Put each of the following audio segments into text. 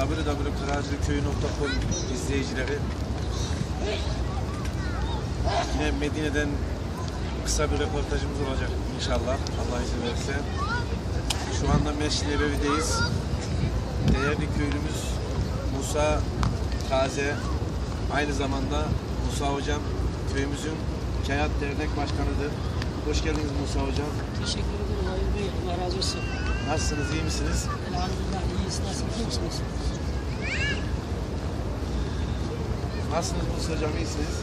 www.kıracılıköy.com izleyicileri yine Medine'den kısa bir röportajımız olacak inşallah Allah izin verirse. Şu anda Mescid-i Nebevi'deyiz. Değerli köylümüz Musa Taze aynı zamanda Musa Hocam köyümüzün Kayat Dernek Başkanı'dır. Hoş geldiniz Musa Hocam. Teşekkür ederim Bey. Allah razı olsun. Nasılsınız, iyi misiniz? Elhamdülillah iyiyiz. Nasıl iyi misiniz? Nasılsınız Musa Hocam, iyisiniz?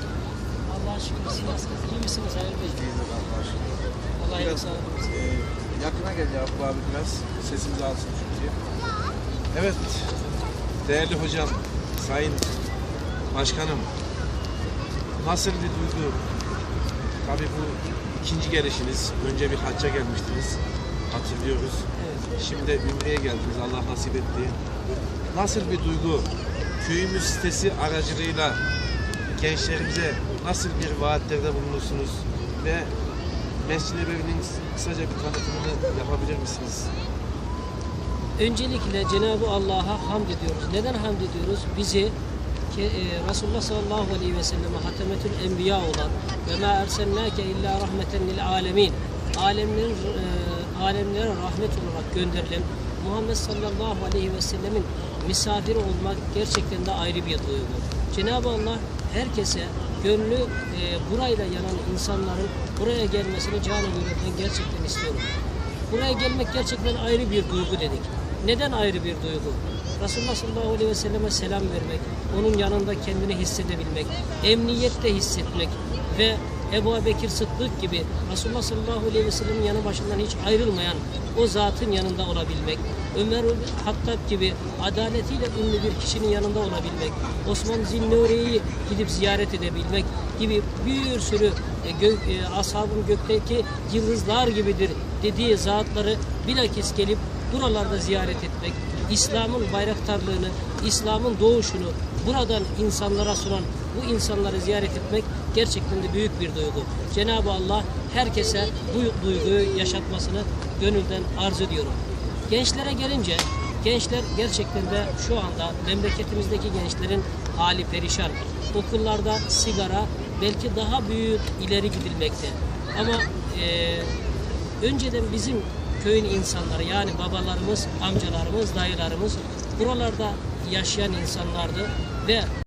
Allah'a şükür. Siz nasılsınız? İyi misiniz Hayır Bey? İyiyiz Allah'a şükür. Allah Biraz e, yakına gel Yakup abi biraz. Sesimizi alsın çünkü. Evet, değerli hocam, sayın başkanım. Nasıl bir duygu? Tabii bu ikinci gelişiniz. Önce bir hacca gelmiştiniz. Hatırlıyoruz. Evet. Şimdi Ümre'ye geldiniz. Allah nasip etti. Nasıl bir duygu? Köyümüz sitesi aracılığıyla gençlerimize nasıl bir vaatlerde bulunursunuz? Ve Mescid-i Nebevi'nin kısaca bir tanıtımını yapabilir misiniz? Öncelikle Cenab-ı Allah'a hamd ediyoruz. Neden hamd ediyoruz? Bizi ki, e, Resulullah sallallahu aleyhi ve selleme hatemetül enbiya olan ve ma erselnake illa rahmeten lil alemin alemlerin e, alemlere rahmet olarak gönderilen Muhammed sallallahu aleyhi ve sellemin misafiri olmak gerçekten de ayrı bir duygu. Cenab-ı Allah herkese gönlü e, burayla yanan insanların buraya gelmesini canı gönülden gerçekten istiyorum. Buraya gelmek gerçekten ayrı bir duygu dedik. Neden ayrı bir duygu? Resulullah sallallahu aleyhi ve selleme selam vermek, onun yanında kendini hissedebilmek, emniyette hissetmek ve Ebu Bekir Sıddık gibi Resulullah sallallahu aleyhi ve sellemin yanı başından hiç ayrılmayan o zatın yanında olabilmek, Ömer Hattab gibi adaletiyle ünlü bir kişinin yanında olabilmek, Osman Zinnuri'yi gidip ziyaret edebilmek gibi bir sürü e, e, ashabın gökteki yıldızlar gibidir dediği zatları bilakis gelip buralarda ziyaret etmek, İslam'ın bayraktarlığını, İslam'ın doğuşunu buradan insanlara sunan bu insanları ziyaret etmek gerçekten de büyük bir duygu. Cenab-ı Allah herkese bu duyguyu yaşatmasını gönülden arz ediyorum. Gençlere gelince gençler gerçekten de şu anda memleketimizdeki gençlerin hali perişan. Okullarda sigara belki daha büyük ileri gidilmekte. Ama eee önceden bizim köyün insanları yani babalarımız, amcalarımız, dayılarımız buralarda yaşayan insanlardı ve